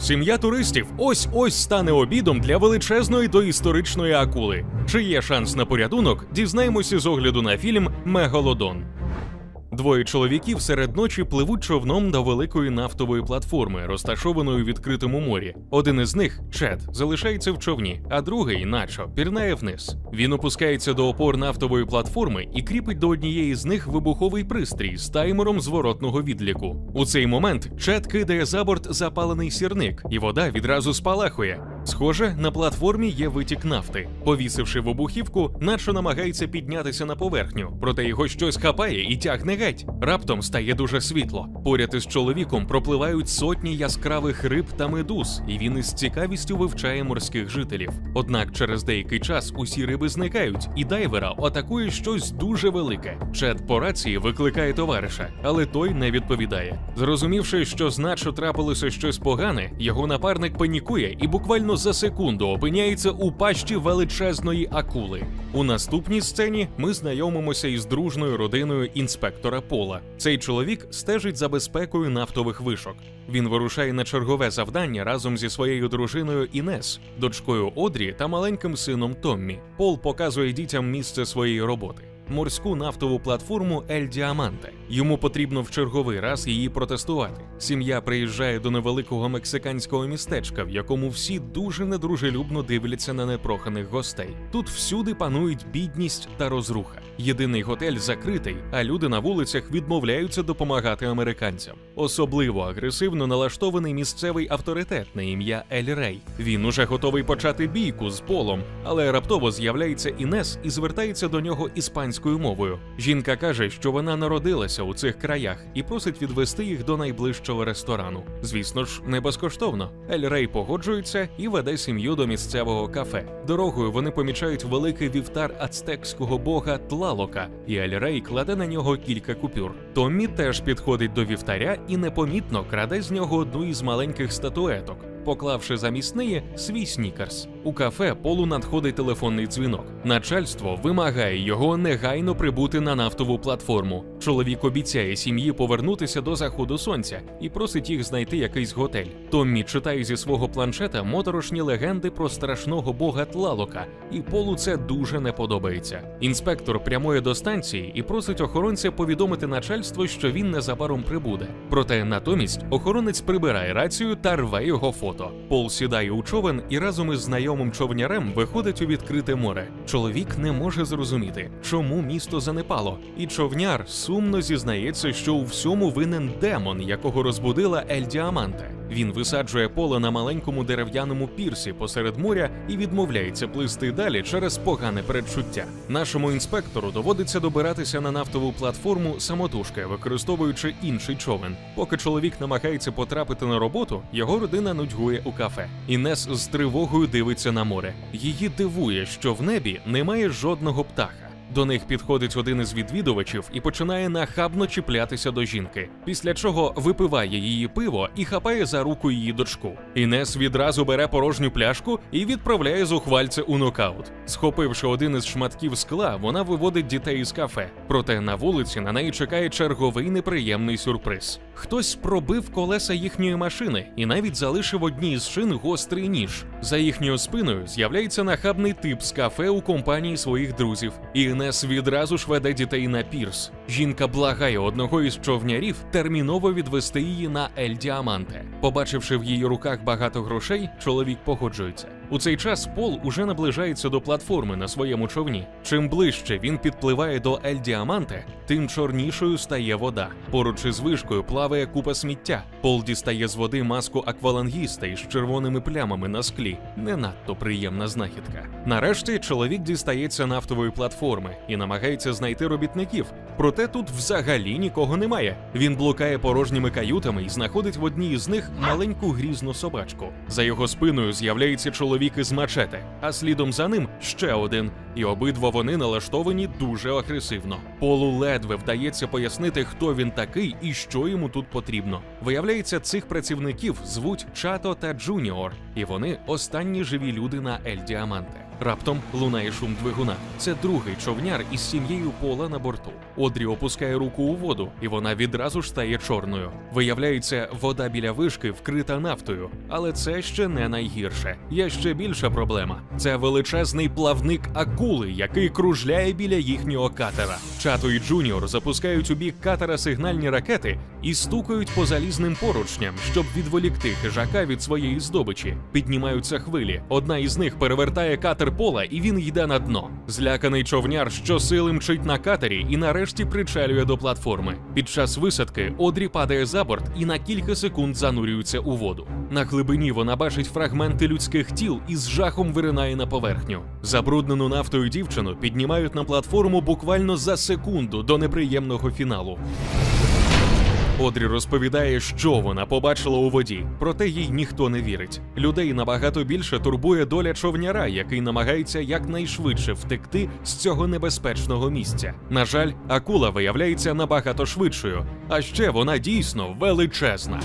Сім'я туристів ось ось стане обідом для величезної доісторичної акули. Чи є шанс на порятунок? Дізнаємося з огляду на фільм Мегалодон. Двоє чоловіків серед ночі пливуть човном до великої нафтової платформи, розташованої у відкритому морі. Один із них, Чет, залишається в човні, а другий, начо, пірнає вниз. Він опускається до опор нафтової платформи і кріпить до однієї з них вибуховий пристрій з таймером зворотного відліку. У цей момент Чет кидає за борт запалений сірник, і вода відразу спалахує. Схоже, на платформі є витік нафти. Повісивши вибухівку, начо намагається піднятися на поверхню, проте його щось хапає і тягне геть. Раптом стає дуже світло. Поряд із чоловіком пропливають сотні яскравих риб та медуз, і він із цікавістю вивчає морських жителів. Однак через деякий час усі риби зникають, і дайвера атакує щось дуже велике. Чет по рації викликає товариша, але той не відповідає. Зрозумівши, що значно трапилося щось погане, його напарник панікує і буквально за секунду опиняється у пащі величезної акули. У наступній сцені ми знайомимося із дружною родиною інспектора Пола. Цей чоловік стежить за безпекою нафтових вишок. Він вирушає на чергове завдання разом зі своєю дружиною Інес, дочкою Одрі та маленьким сином Томмі. Пол показує дітям місце своєї роботи. Морську нафтову платформу Ель Діаманте. Йому потрібно в черговий раз її протестувати. Сім'я приїжджає до невеликого мексиканського містечка, в якому всі дуже недружелюбно дивляться на непроханих гостей. Тут всюди панують бідність та розруха. Єдиний готель закритий, а люди на вулицях відмовляються допомагати американцям. Особливо агресивно налаштований місцевий авторитет на ім'я Ель Рей. Він уже готовий почати бійку з полом, але раптово з'являється Інес і звертається до нього іспанською мовою. Жінка каже, що вона народилася у цих краях і просить відвести їх до найближчого ресторану. Звісно ж, не безкоштовно. Ель Рей погоджується і веде сім'ю до місцевого кафе. Дорогою вони помічають великий вівтар ацтекського бога Тлалока, і Ель Рей кладе на нього кілька купюр. Томмі теж підходить до вівтаря і непомітно краде з нього одну із маленьких статуеток. Поклавши замість неї свій снікерс. У кафе полу надходить телефонний дзвінок. Начальство вимагає його негайно прибути на нафтову платформу. Чоловік обіцяє сім'ї повернутися до заходу сонця і просить їх знайти якийсь готель. Томмі читає зі свого планшета моторошні легенди про страшного бога Тлалока, і полу це дуже не подобається. Інспектор прямує до станції і просить охоронця повідомити начальство, що він незабаром прибуде. Проте натомість охоронець прибирає рацію та рве його фото. Пол сідає у човен і разом із знайомим човнярем виходить у відкрите море. Чоловік не може зрозуміти, чому місто занепало, і човняр сумно зізнається, що у всьому винен демон, якого розбудила Ель Діаманте. Він висаджує поле на маленькому дерев'яному пірсі посеред моря і відмовляється плисти далі через погане передчуття. Нашому інспектору доводиться добиратися на нафтову платформу самотужки, використовуючи інший човен. Поки чоловік намагається потрапити на роботу, його родина нудьгує у кафе. Інес з тривогою дивиться на море. Її дивує, що в небі немає жодного птаха. До них підходить один із відвідувачів і починає нахабно чіплятися до жінки, після чого випиває її пиво і хапає за руку її дочку. Інес відразу бере порожню пляшку і відправляє зухвальце у нокаут. Схопивши один із шматків скла, вона виводить дітей із кафе. Проте на вулиці на неї чекає черговий неприємний сюрприз. Хтось пробив колеса їхньої машини і навіть залишив одній з шин гострий ніж. За їхньою спиною з'являється нахабний тип з кафе у компанії своїх друзів. Інес відразу ж веде дітей на пірс. Жінка благає одного із човнярів терміново відвести її на Ель Діаманте. Побачивши в її руках багато грошей, чоловік погоджується. У цей час Пол уже наближається до платформи на своєму човні. Чим ближче він підпливає до Ель Діаманте, тим чорнішою стає вода. Поруч із вишкою плаває купа сміття. Пол дістає з води маску аквалангіста із червоними плямами на склі. Не надто приємна знахідка. Нарешті чоловік дістається нафтової платформи і намагається знайти робітників. Проте тут взагалі нікого немає. Він блукає порожніми каютами і знаходить в одній із них маленьку грізну собачку. За його спиною з'являється чоловік із мачете, а слідом за ним ще один. І обидва вони налаштовані дуже агресивно. Полу ледве вдається пояснити, хто він такий і що йому тут потрібно. Виявляється, цих працівників звуть Чато та Джуніор, і вони останні живі люди на Ель Діаманте. Раптом лунає шум двигуна. Це другий човняр із сім'єю пола на борту. Одрі опускає руку у воду, і вона відразу ж стає чорною. Виявляється, вода біля вишки вкрита нафтою, але це ще не найгірше. Є ще більша проблема: це величезний плавник акули, який кружляє біля їхнього катера. Чато і Джуніор запускають у бік катера сигнальні ракети і стукають по залізним поручням, щоб відволікти хижака від своєї здобичі. Піднімаються хвилі. Одна із них перевертає катер пола, і він йде на дно. Зляканий човняр щосили мчить на катері і нарешті причалює до платформи. Під час висадки Одрі падає за борт і на кілька секунд занурюється у воду. На глибині вона бачить фрагменти людських тіл і з жахом виринає на поверхню. Забруднену нафтою дівчину піднімають на платформу буквально за секунду до неприємного фіналу. Одрі розповідає, що вона побачила у воді, проте їй ніхто не вірить. Людей набагато більше турбує доля човняра, який намагається якнайшвидше втекти з цього небезпечного місця. На жаль, акула виявляється набагато швидшою, а ще вона дійсно величезна.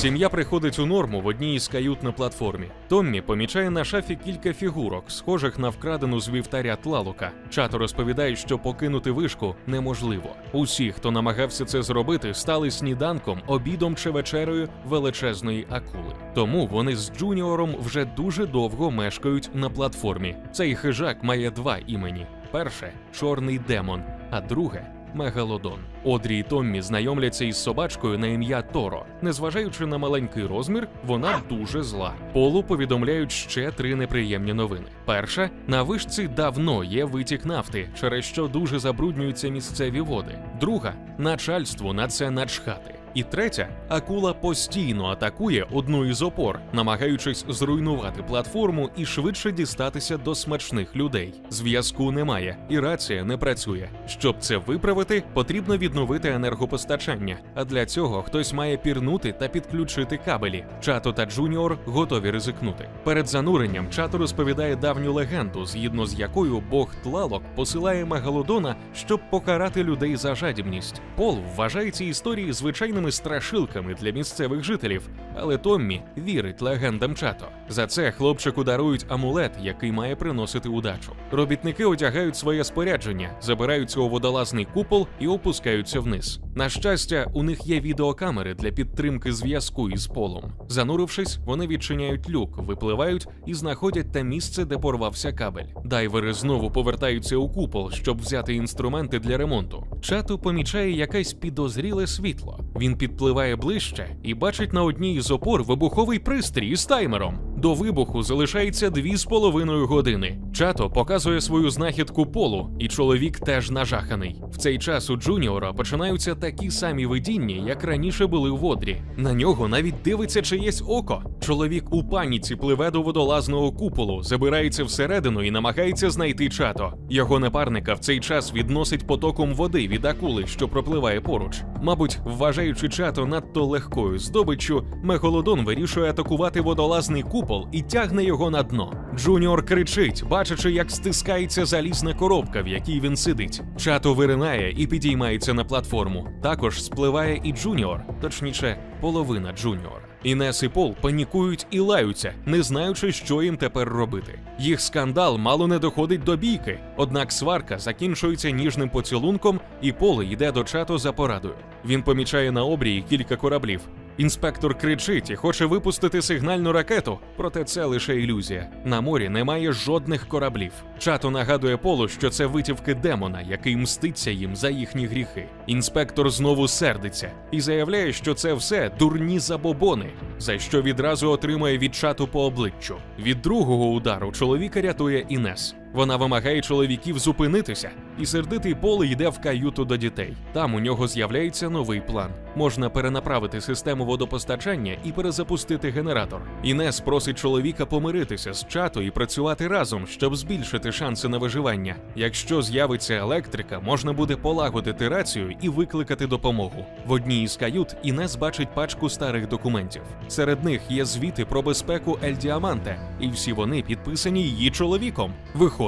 Сім'я приходить у норму в одній із кают на платформі. Томмі помічає на шафі кілька фігурок, схожих на вкрадену з вівтаря Тлалука. Чато розповідає, що покинути вишку неможливо. Усі, хто намагався це зробити, стали сніданком, обідом чи вечерею величезної акули. Тому вони з Джуніором вже дуже довго мешкають на платформі. Цей хижак має два імені: перше чорний демон, а друге Мегалодон. Одрі і Томмі знайомляться із собачкою на ім'я Торо. Незважаючи на маленький розмір, вона дуже зла. Полу повідомляють ще три неприємні новини. Перша на вишці давно є витік нафти, через що дуже забруднюються місцеві води. Друга начальству на це начхати. І третя акула постійно атакує одну із опор, намагаючись зруйнувати платформу і швидше дістатися до смачних людей. Зв'язку немає, і рація не працює. Щоб це виправити, потрібно відновити енергопостачання. А для цього хтось має пірнути та підключити кабелі. Чато та Джуніор готові ризикнути. Перед зануренням Чато розповідає давню легенду, згідно з якою Бог Тлалок посилає мегалодона, щоб покарати людей за жадібність. Пол вважає ці історії звичайними страшилками для місцевих жителів, але Томмі вірить легендам Чато. За це хлопчику дарують амулет, який має приносити удачу. Робітники одягають своє спорядження, забираються у водолазний купол і опускаються вниз. На щастя, у них є відеокамери для підтримки зв'язку із полом. Занурившись, вони відчиняють люк, випливають і знаходять те місце, де порвався кабель. Дайвери знову повертаються у купол, щоб взяти інструменти для ремонту. Чату помічає якесь підозріле світло. Він підпливає ближче і бачить на одній із опор вибуховий пристрій з таймером. До вибуху залишається дві з половиною години. Чато показує свою знахідку полу, і чоловік теж нажаханий. В цей час у Джуніора починаються такі самі видіння, як раніше були в Одрі. На нього навіть дивиться чиєсь око. Чоловік у паніці пливе до водолазного куполу, забирається всередину і намагається знайти чато. Його напарника в цей час відносить потоком води від акули, що пропливає поруч. Мабуть, вважаючи чато надто легкою здобиччю, Мегалодон вирішує атакувати водолазний купол і тягне його на дно. Джуніор кричить, бачачи, як стискається залізна коробка, в якій він сидить. Чато виринає і підіймається на платформу. Також спливає і Джуніор, точніше, половина Джуніора. Інес і Пол панікують і лаються, не знаючи, що їм тепер робити. Їх скандал мало не доходить до бійки, однак сварка закінчується ніжним поцілунком, і Пол йде до чато за порадою. Він помічає на обрії кілька кораблів. Інспектор кричить і хоче випустити сигнальну ракету, проте це лише ілюзія. На морі немає жодних кораблів. Чато нагадує Полу, що це витівки демона, який мститься їм за їхні гріхи. Інспектор знову сердиться і заявляє, що це все дурні забобони, за що відразу отримує від чату по обличчю. Від другого удару чоловіка рятує Інес. Вона вимагає чоловіків зупинитися, і сердитий Пол йде в каюту до дітей. Там у нього з'являється новий план. Можна перенаправити систему водопостачання і перезапустити генератор. Інес просить чоловіка помиритися з чату і працювати разом, щоб збільшити шанси на виживання. Якщо з'явиться електрика, можна буде полагодити рацію і викликати допомогу. В одній із кают Інес бачить пачку старих документів. Серед них є звіти про безпеку Ель Діаманте, і всі вони підписані її чоловіком. Виходить,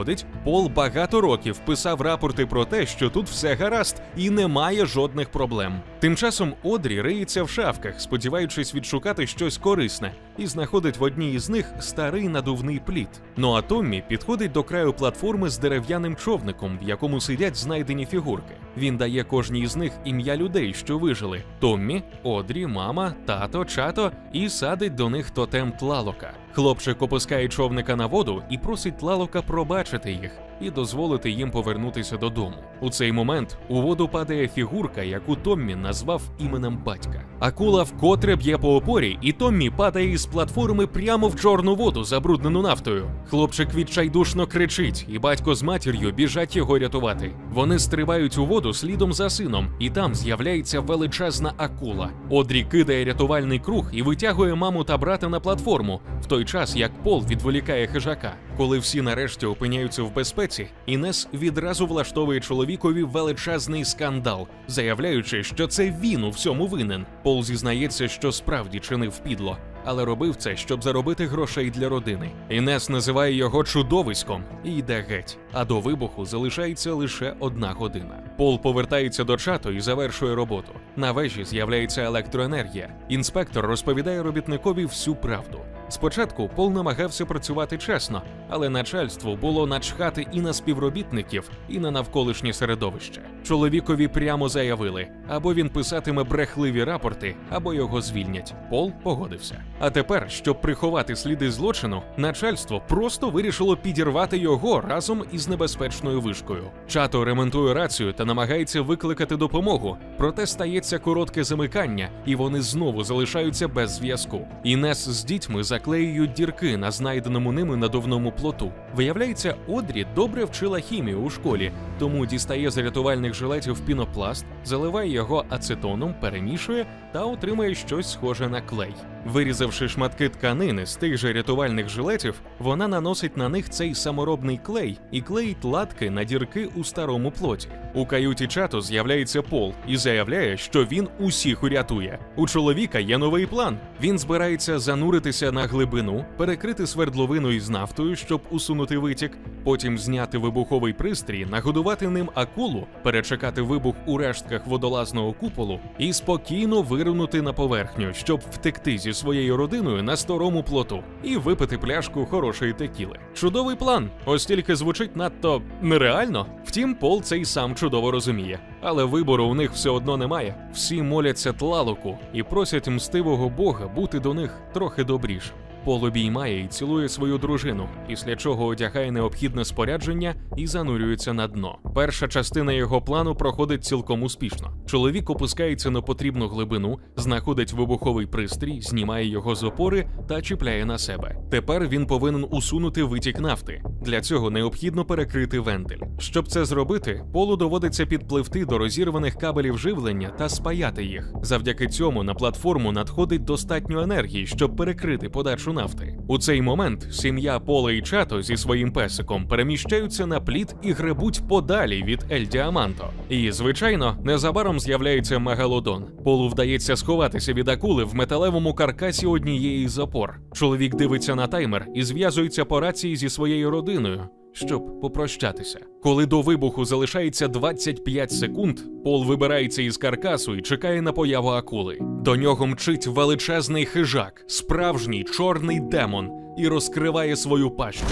Пол багато років писав рапорти про те, що тут все гаразд і немає жодних проблем. Тим часом Одрі риється в шафках, сподіваючись відшукати щось корисне, і знаходить в одній із них старий надувний плід. Ну а Томмі підходить до краю платформи з дерев'яним човником, в якому сидять знайдені фігурки. Він дає кожній із них ім'я людей, що вижили: Томмі, Одрі, мама, тато, чато, і садить до них тотем тлалока. Хлопчик опускає човника на воду і просить тлалока пробачити їх і дозволити їм повернутися додому. У цей момент у воду падає фігурка, яку Томмі назвав іменем батька. Акула вкотре б'є по опорі, і Томмі падає із платформи прямо в чорну воду, забруднену нафтою. Хлопчик відчайдушно кричить, і батько з матір'ю біжать його рятувати. Вони стрибають у воду слідом за сином, і там з'являється величезна акула. Одрі кидає рятувальний круг і витягує маму та брата на платформу, в той час як Пол відволікає хижака. Коли всі нарешті опиняються в безпеці, Інес відразу влаштовує чоловікові величезний скандал, заявляючи, що це він у всьому винен. Пол зізнається, що справді чинив підло, але робив це, щоб заробити грошей для родини. Інес називає його чудовиськом і йде геть. А до вибуху залишається лише одна година. Пол повертається до чату і завершує роботу. На вежі з'являється електроенергія. Інспектор розповідає робітникові всю правду. Спочатку Пол намагався працювати чесно, але начальству було начхати і на співробітників, і на навколишнє середовище. Чоловікові прямо заявили: або він писатиме брехливі рапорти, або його звільнять. Пол погодився. А тепер, щоб приховати сліди злочину, начальство просто вирішило підірвати його разом із небезпечною вишкою. Чато ремонтує рацію та намагається викликати допомогу, проте стається коротке замикання, і вони знову залишаються без зв'язку. Інес з дітьми заклеюють дірки на знайденому ними надувному плоту. Виявляється, Одрі добре вчила хімію у школі, тому дістає з рятувальних жилетів пінопласт, заливає його ацетоном, перемішує та отримує щось схоже на клей. Вирізавши шматки тканини з тих же рятувальних жилетів, вона наносить на них цей саморобний клей і клеїть латки на дірки у старому плоті. У каюті чату з'являється Пол і заявляє, що він усіх урятує. У чоловіка є новий план. Він збирається зануритися на глибину, перекрити свердловину із нафтою, щоб усунути витік, потім зняти вибуховий пристрій, нагодувати ним акулу, перечекати вибух у рештках водолазного куполу і спокійно виринути на поверхню, щоб втекти зі своєю родиною на старому плоту і випити пляшку хорошої текіли. Чудовий план, ось тільки звучить надто нереально. Втім, Пол цей сам чудово розуміє. Але вибору у них все одно немає. Всі моляться тлалоку і просять мстивого бога бути до них трохи добрішим. Пол обіймає і цілує свою дружину, після чого одягає необхідне спорядження і занурюється на дно. Перша частина його плану проходить цілком успішно. Чоловік опускається на потрібну глибину, знаходить вибуховий пристрій, знімає його з опори та чіпляє на себе. Тепер він повинен усунути витік нафти. Для цього необхідно перекрити вентиль. Щоб це зробити, полу доводиться підпливти до розірваних кабелів живлення та спаяти їх. Завдяки цьому на платформу надходить достатньо енергії, щоб перекрити подачу нафти. У цей момент сім'я Пола і Чато зі своїм песиком переміщаються на плід і гребуть подалі від Ель Діаманто. І, звичайно, незабаром з'являється мегалодон. Полу вдається сховатися від акули в металевому каркасі однієї з опор. Чоловік дивиться на таймер і зв'язується по рації зі своєю родиною. Щоб попрощатися, коли до вибуху залишається 25 секунд, Пол вибирається із каркасу і чекає на появу акули. До нього мчить величезний хижак, справжній чорний демон, і розкриває свою пащу.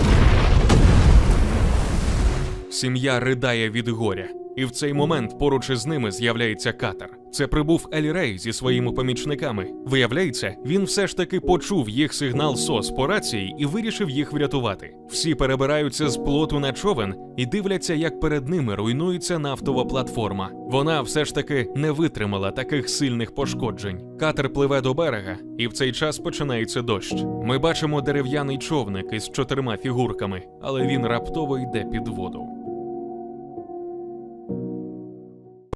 Сім'я ридає від горя, і в цей момент поруч із ними з'являється катер. Це прибув Елі Рей зі своїми помічниками. Виявляється, він все ж таки почув їх сигнал СОС по рації і вирішив їх врятувати. Всі перебираються з плоту на човен і дивляться, як перед ними руйнується нафтова платформа. Вона все ж таки не витримала таких сильних пошкоджень. Катер пливе до берега, і в цей час починається дощ. Ми бачимо дерев'яний човник із чотирма фігурками, але він раптово йде під воду.